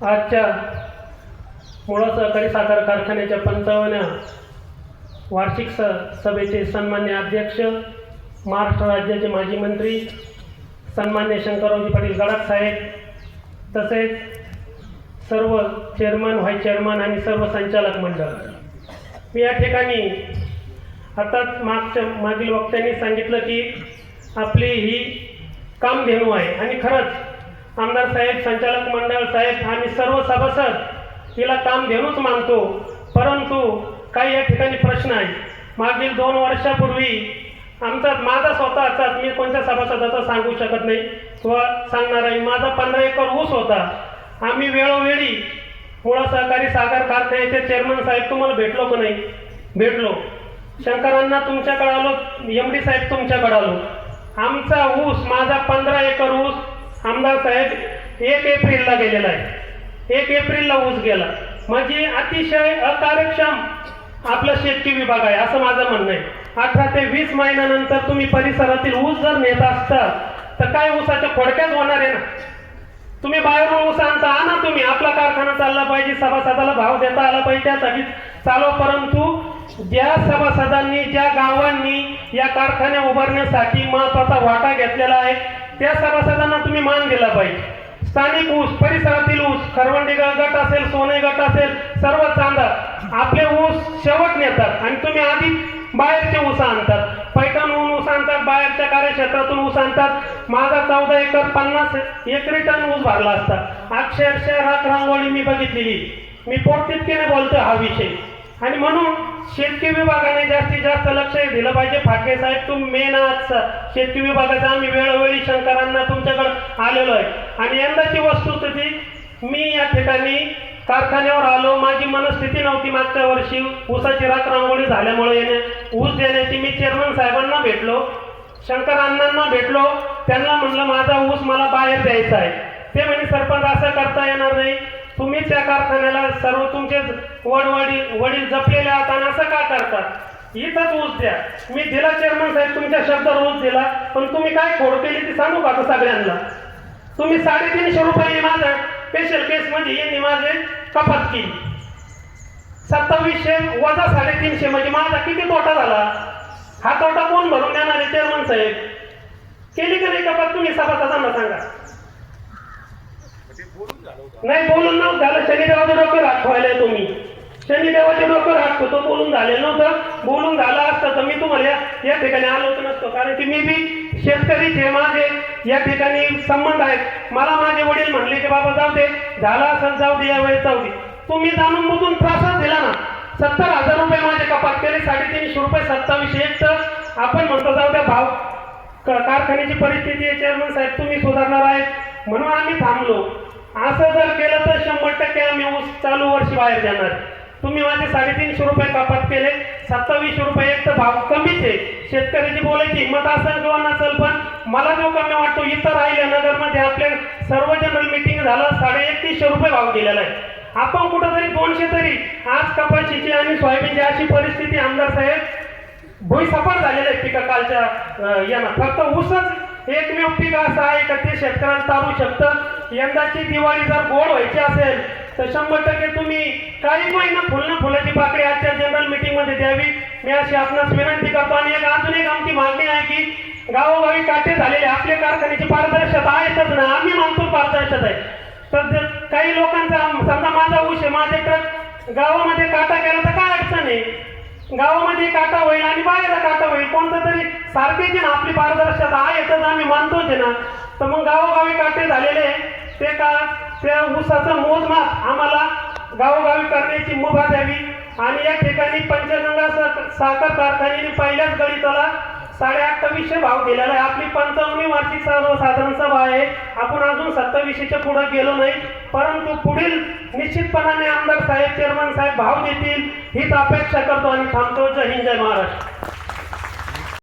आजच्या मुळा सहकारी साखर कारखान्याच्या पंचावन्या वार्षिक स सभेचे सन्मान्य अध्यक्ष महाराष्ट्र राज्याचे माजी मंत्री सन्मान्य शंकररावजी पाटील गडाख साहेब तसेच सर्व चेअरमन व्हाईस चेअरमन आणि सर्व संचालक मंडळ. मी या ठिकाणी आताच मागच्या मागील वक्त्यांनी सांगितलं की आपली ही कामधेनू आहे आणि खरंच आमदार साहेब संचालक मंडळ साहेब आम्ही सर्व सभासद तिला काम घेऊनच मानतो. परंतु काही या ठिकाणी प्रश्न आहे. मागील दोन वर्षापूर्वी आमचा माझा स्वतःचा मी कोणत्या सभासदाचा सांगू शकत नाही. किंवा सांगणार आहे माझा पंधरा एकर ऊस होता. आम्ही वेळोवेळी मुळा सहकारी साखर कारखान्याचे चेअरमन साहेब तुम्हाला भेटलो का नाही? भेटलो. शंकरांना तुमच्याकडे आलो एम डी साहेब तुमच्याकडे आलो. आमचा ऊस माझा पंधरा एकर ऊस आमदार साहेब एक एप्रिलला गेलेला आहे. एक एप्रिलला ऊस गेला. म्हणजे अतिशय अकार्यक्षम आपलं शेतकी विभाग आहे असं माझं म्हणणं आहे. अठरा ते वीस महिन्यानंतर तुम्ही परिसरातील ऊस जर नेत असता तर काय ऊसाच्या खोडक्याच होणार आहे ना? तुम्ही बाहेरून ऊस आणता आणा तुम्ही. आपला कारखाना चालला पाहिजे सभासदाला भाव देता आला पाहिजे त्यासाठी चालव. परंतु ज्या सभासदांनी ज्या गावांनी या कारखान्या उभारण्यासाठी महत्त्वाचा वाटा घेतलेला आहे त्या सभासदांना तुम्ही मान दिला पाहिजे. स्थानिक ऊस परिसरातील ऊस खरवंडी गट असेल सोने गट असेल सर्व चांदा आपले ऊस शेवट नेतात आणि तुम्ही आधी बाहेरचे ऊस आणतात. पैठणहून ऊस आणतात बाहेरच्या कार्यक्षेत्रातून ऊस आणतात. माझा चौदा एकर पन्नास एकरी टन ऊस भरला असता. अक्षरशः रात रांगोळी मी बघितलेली. मी पोटतितकीने बोलतो हा विषय. आणि म्हणून शेतकी विभागाने जास्तीत जास्त लक्ष दिलं पाहिजे. फाटके साहेब तुम्ही मेन आहात शेतकी विभागाचा आम्ही वेळोवेळी शंकरांना तुमच्याकडे आलेलो आहे. आणि यंदाची वस्तुस्थिती मी या ठिकाणी कारखान्यावर आलो. माझी मनस्थिती नव्हती मागच्या वर्षी. ऊसाची राख रांगोळी झाल्यामुळे येणे ऊस देण्याची मी चेअरमन साहेबांना भेटलो. शंकर अण्णांना भेटलो. त्यांना म्हणलं माझा ऊस मला बाहेर द्यायचा आहे. ते म्हणे सरपंच असं करता येणार नाही. तुम्ही त्या कारखान्याला सर्व तुमचे वडवडी वडील जपलेले आहात आणि असं का करतात इथंच ऊस द्या. मी दिला चेअरमन साहेब तुमच्या शब्दावर ऊस दिला. पण तुम्ही काय खोड केली ती सांगू का आता सगळ्यांना? तुम्ही साडेतीनशे रुपये माझा स्पेशल केस म्हणजे यांनी माझे कपात केली. सत्तावीसशे वजा साडेतीनशे म्हणजे माझा किती तोटा झाला? हा तोटा कोण भरून देणार आहे चेअरमन साहेब? केली का नाही कपात? तुम्ही सभासदांना सांगा. म्हणजे नाही बोलून नव्हतं झालं. शनिदेवाचं डोकं राखवायला तुम्ही. शनिदेवाचे डोकं राखतो तो बोलून झालेलं नव्हतं. बोलून झाला असतं तर मी तुम्हाला या- ठिकाणी ठिकाणी तर नसतो. कारण की मी बी शेतकरीच जे माझे या ठिकाणी संबंध आहेत. मला माझे वडील म्हणले की बाबा जाऊ दे. झाला असेल जाऊ दे यावेळेस जाऊ दे. तुम्ही जाणून बघून त्रासच दिला ना. सत्तर हजार रुपये माझे कपात केले साडेतीनशे रुपये सत्तावीसशे एक तर आपण म्हणतो जाऊ द्या भाव कारखान्याची परिस्थिती आहे चेअरमन साहेब तुम्ही सुधारणार आहेत. म्हणून आम्ही थांबलो. असं जर केलं तर शंभर टक्के आम्ही ऊस चालू वर्षी बाहेर जाणार. तुम्ही माझे साडेतीनशे रुपये कपात केले. सत्तावीसशे रुपये एक तर भाव कमीच आहे. शेतकऱ्याची बोलायची हिंमत असेल किंवा नसेल पण मला जो कमी वाटतो इथं राहिल्या नगरमध्ये आपल्या सर्व जनरल मिटिंग झालं साडे एकतीसशे रुपये भाव दिलेला आहे. आपण कुठंतरी दोनशे तरी आज कपाशीची आणि सोयाबीनची अशी परिस्थिती आमदार साहेब भुईसपाट झालेला आहे पिका कालच्या यानं. फक्त ऊसच एकमेव पीक असं आहे का ते शेतकऱ्यांना चालू शकतं? यंदाची दिवाळी जर गोड व्हायची असेल तर शंभर टक्के तुम्ही काही महिना फुलना फुलाची पाकळी आजच्या जनरल मीटिंगमध्ये द्यावी. मी अशी आपणास विनंती करतो आणि एक अजून एक आमची मागणी आहे की गावोगावी काटे झालेले आपले कारखान्याची पारदर्शकता आहेतच ना? आम्ही मानतो पारदर्शकता आहे. तर काही लोकांचा समजा माझा ऊस आहे माझे ट्रक गावामध्ये काटा केला तर काय अडचण आहे? गावामध्ये काटा होईल आणि बाहेर काटा होईल. कोणतं तरी सारखेच ना आपली पारदर्शकता आहे तर आम्ही मानतोच ना. तर मग गावोगावी काटे झालेले ते का? त्या ऊसाचं मोजमाप आम्हाला गावोगावी करण्याची मुभा द्यावी. आणि या ठिकाणी पंचगंगा साखर कारखान्याने पहिल्याच गणिताला साडे अठ्ठावीसशे भाव दिलेला आहे. आपली पंचावन्नी वार्षिक सर्वसाधारण सभा आहे. आपण अजून सत्तावीसशेच्या पुढे गेलो नाही. परंतु पुढील निश्चितपणाने आमदार साहेब चेअरमन साहेब भाव देतील हीच अपेक्षा करतो आणि थांबतो. जय हिंद जय महाराष्ट्र.